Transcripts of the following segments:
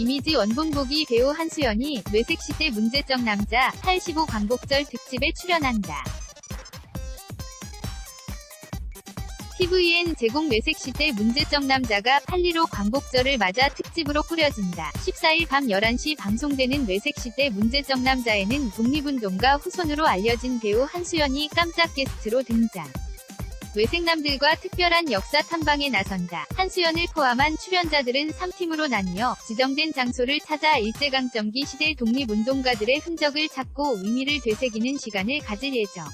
이미지 원본보기 배우 한수연이 뇌색시대 문제적 남자 85 광복절 특집에 출연한다. TVN 제공 뇌색시대 문제적 남자가 8.15 광복절을 맞아 특집으로 꾸려진다. 14일 밤 11시 방송되는 뇌색시대 문제적 남자에는 독립운동가 후손으로 알려진 배우 한수연이 깜짝 게스트로 등장. 외색남들과 특별한 역사 탐방에 나선다. 한수연을 포함한 출연자들은 3팀으로 나뉘어 지정된 장소를 찾아 일제강점기 시대 독립운동가들의 흔적을 찾고 의미를 되새기는 시간을 가질 예정.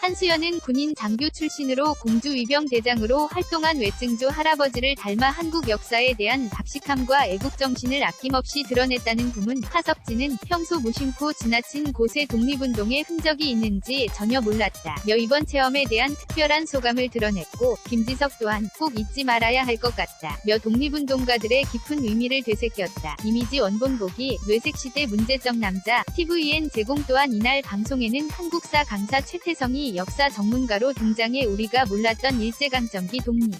한수연은 군인 장교 출신으로 공주 위병대장으로 활동한 외증조 할아버지를 닮아 한국 역사에 대한 박식함과 애국정신을 아낌없이 드러냈다는 부문 하석진은 평소 무심코 지나친 곳에 독립운동의 흔적이 있는지 전혀 몰랐다. 며 이번 체험에 대한 특별한 소감을 드러냈고 김지석 또한 꼭 잊지 말아야 할 것 같다. 며 독립운동가들의 깊은 의미를 되새겼다. 이미지 원본보기 뇌색시대 문제적 남자 TVN 제공 또한 이날 방송에는 한국사 강사 최태성이 역사 전문가로 등장해 우리가 몰랐던 일제강점기 독립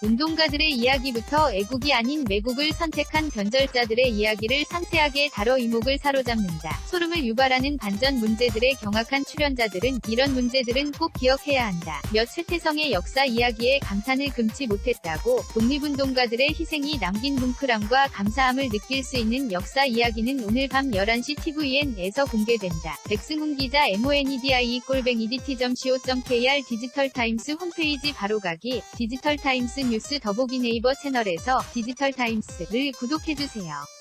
운동가들의 이야기부터 애국이 아닌 매국을 선택한 변절자들의 이야기를 상세하게 다뤄 이목을 사로잡는다. 소름을 유발하는 반전 문제들의 경악한 출연자들은 이런 문제들은 꼭 기억해야 한다. 몇 최태성의 역사 이야기에 감탄을 금치 못했다고 독립운동가들의 희생이 남긴 뭉클함과 감사함을 느낄 수 있는 역사 이야기는 오늘 밤 11시 TVN에서 공개된다. 백승훈 기자 MONEDIE 꼴뱅이 DT.co.kr 디지털타임스 홈페이지 바로가기 디지털타임스 뉴스 더보기 네이버 채널에서 디지털 타임스를 구독해주세요.